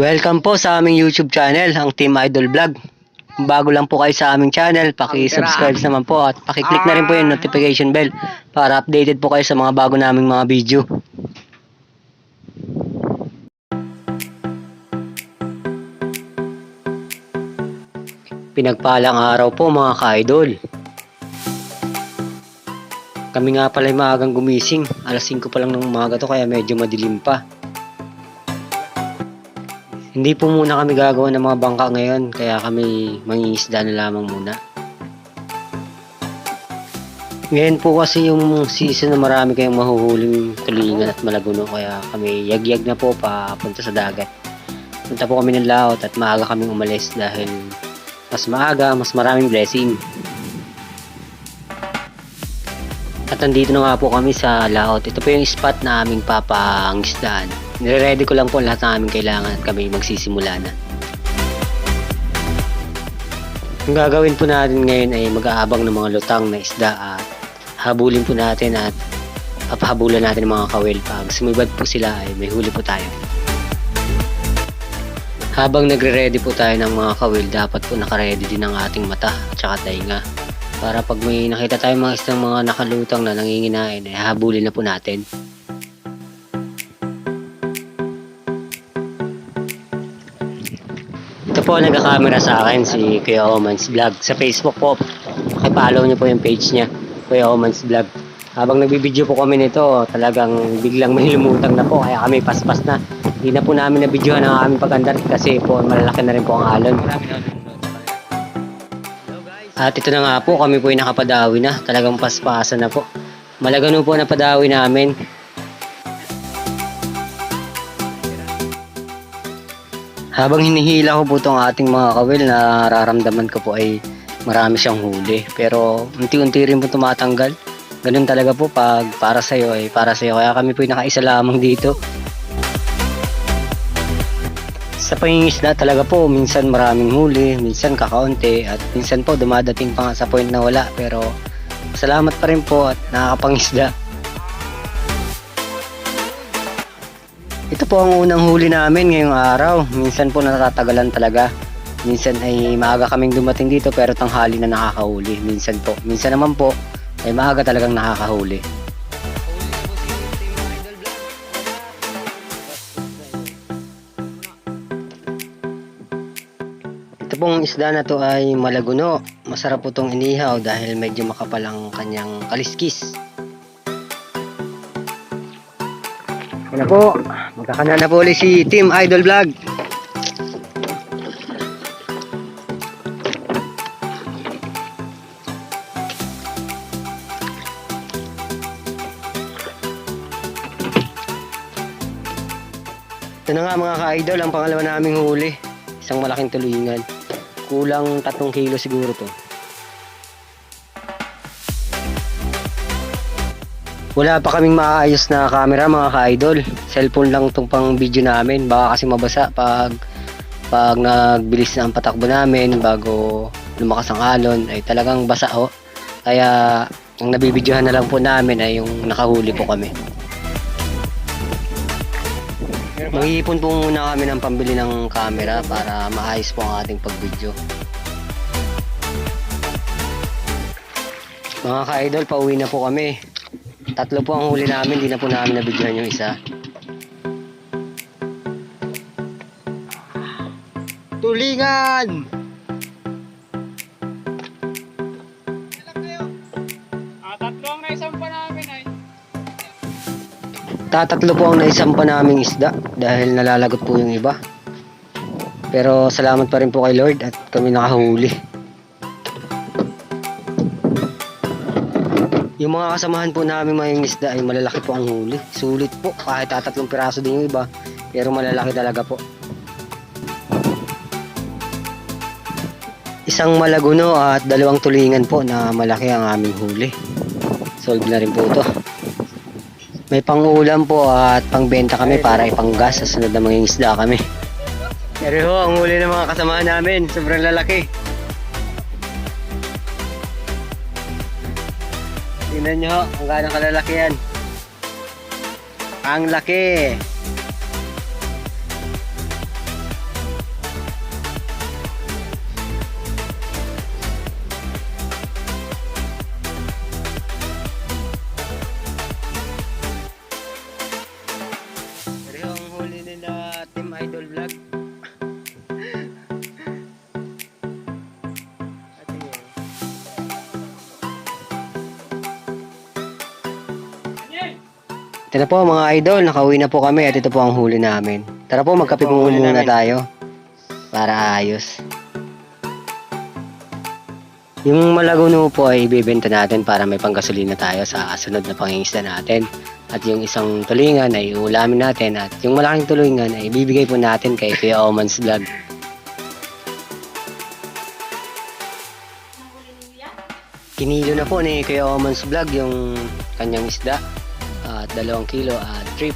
Welcome po sa aming YouTube channel, ang Team Idol Vlog. Kung bago lang po kayo sa aming channel, paki-subscribe naman po at paki-click na rin po yung notification bell para updated po kayo sa mga bago naming mga video. Pinagpalang araw po mga ka-idol. Kami nga pala ay maagang gumising. Alas 5 pa lang ng umaga to kaya medyo madilim pa. Hindi po muna kami gagawa ng mga bangka ngayon, kaya kami mangingisda na lamang muna. Ngayon po kasi yung season na marami kayong mahuhuling tulingan at malaguno, kaya kami yagyag na po papunta sa dagat. Punta po kami ng laot at maaga kaming umalis dahil mas maaga, mas maraming blessing. At nandito na nga po kami sa laot. Ito po yung spot na aming papangisdaan. Nire-ready ko lang po lahat ng aming kailangan at kami magsisimula na. Ang gagawin po natin ngayon ay mag-aabang ng mga lutang na isda at habulin po natin at papahabulan natin ng mga kawil. Pag sumibad po sila ay may huli po tayo. Habang nagre-ready po tayo ng mga kawil, dapat po nakaready din ang ating mata at tainga. Para pag may nakita tayong mga isang mga nakalutang na nanginginain, ay habulin na po natin. Po nagka-camera sa akin si Kuya Oman's Vlog. Sa Facebook po, pakipollow niyo po yung page niya, Kuya Oman's Vlog. Habang nagbibideo po kami nito, talagang biglang may lumutang na po, kaya kami paspas na. Hindi na po namin nabidyohan ang aming pag-andar kasi po malalaki na rin po ang alon. At ito na nga po, kami po ay nakapadawi na. Talagang paspasan na po. Malagano po na padawi namin. Habang hinihila ko po itong ating mga kawil, nararamdaman ko po ay marami siyang huli. Pero unti-unti rin po tumatanggal. Ganun talaga po pag para sa'yo ay para sa'yo. Kaya kami po nakaisa lamang dito. Sa pangingisda talaga po, minsan maraming huli, minsan kakaunti, at minsan po dumadating pa nga sa point na wala. Pero salamat pa rin po at nakakapangisda. Ito po ang unang huli namin ngayong araw. Minsan po natatagalan talaga. Minsan ay maaga kaming dumating dito pero tanghali na nakakahuli. Minsan po. Minsan naman po ay maaga talagang nakakahuli. Ito pong isda na to ay malaguno. Masarap po itong inihaw dahil medyo makapal ang kanyang kaliskis. Ano po, magkakana na po ulit si Team Idol Vlog. Ito nga mga ka-idol, ang pangalawa naming huli. Isang malaking tulingan. Kulang 3 kilo siguro to. Wala pa kaming maayos na camera mga ka-idol. Cellphone lang itong pang video namin. Baka kasi mabasa pag pag nagbilis na ang patakbo namin bago lumakas ang alon ay talagang basa ho. Kaya ang nabibidyohan na lang po namin ay yung nakahuli po kami. Mag-iipon po muna kami ng pambili ng camera para maayos po ang ating pag-video. Mga ka-idol, pauwi na po kami. Tatlo po ang huli namin, di na po namin nabidyohan yung isa. Tulingan! Tatlong naisampa namin ay. Tatatlo po ang naisampa naming isda dahil nalalagot po yung iba. Pero salamat pa rin po kay Lord at kami nakahuli. Yung mga kasamahan po namin mga isda ay malalaki po ang huli. Sulit po kahit tatatlong piraso din yung iba. Pero malalaki talaga po. Isang malaguno at dalawang tulingan po na malaki ang aming huli. Solve na rin po ito. May pangulam po at pangbenta kami para ipanggas sa sunod na mga isda kami. Pero ang huli ng mga kasama namin, sobrang lalaki. Tingnan nyo kung gaano kalalaki yan. Ang laki. Na po mga idol, nakauwi na po kami at ito po ang huli namin. Tara po, magkape po muna namin. tayo. Para ayos. Yung malaguno po ay ibibenta natin para may panggasolina tayo sa sunod na pangingisda natin. At yung isang tulingan ay ulamin natin at yung malaking tulingan ay ibibigay po natin kay Kuya Oman's Vlog. Kinilo na po ni Kuya Oman's Vlog yung kanyang isda at dalawang kilo at 3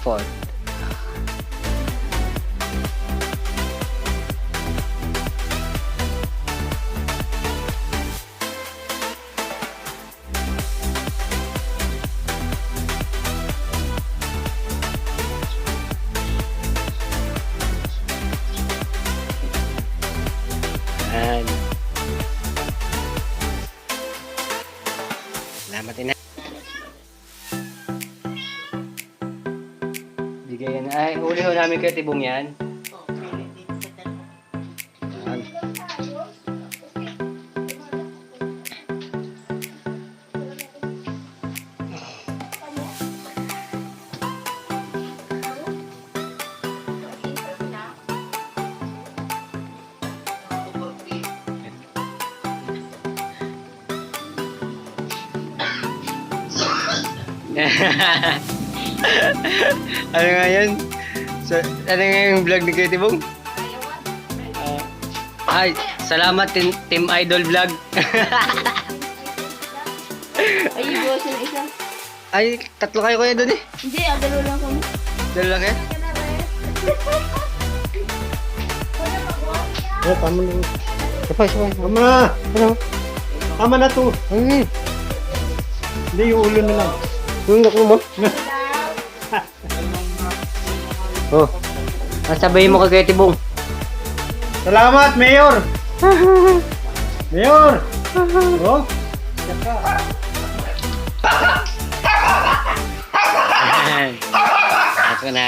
Yan. Ay, uli ho namin kayo tibong yan. Yan. ano nga yan? So, ano nga yung vlog ni Kuya Tibong? Ah, ay, salamat team, team Idol Vlog. Ay, boss yung isa. ay, tatlo kayo kuya doon eh. Hindi, ah, dalawa lang kami. Dalo lang kayo? Eh, tama na. Kapag, kapag. Tama na. Ano? Tama na to. Ay, Hindi, yung ulo na lang. yung naku mo. oh. Sasabayin mo kay Tibong. Salamat, Mayor! Mayor! Oh? Ayan. Ako na.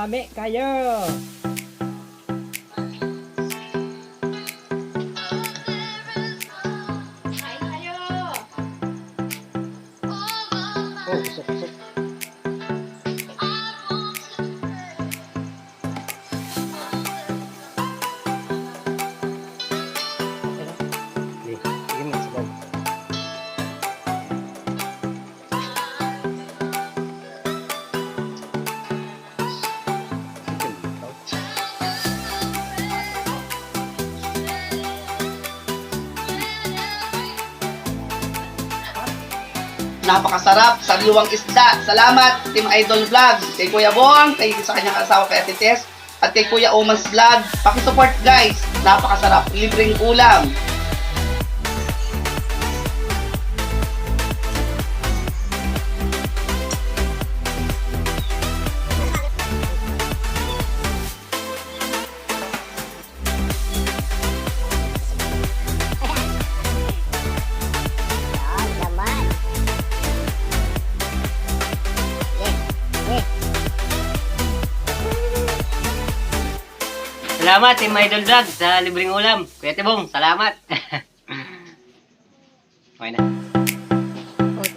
Lami kayo! Oh, usok. Napakasarap, sariwang isda. Salamat, Team Idol Vlog. Kay Kuya Bong, kay sa kanyang asawa kay Ate Tess, at kay Kuya Oman's Vlog. Pakisupport guys. Napakasarap. Libreng ulam. Salamat, Team Idol Vlog, sa libreng ulam. Kuya Tibong, salamat. okay na.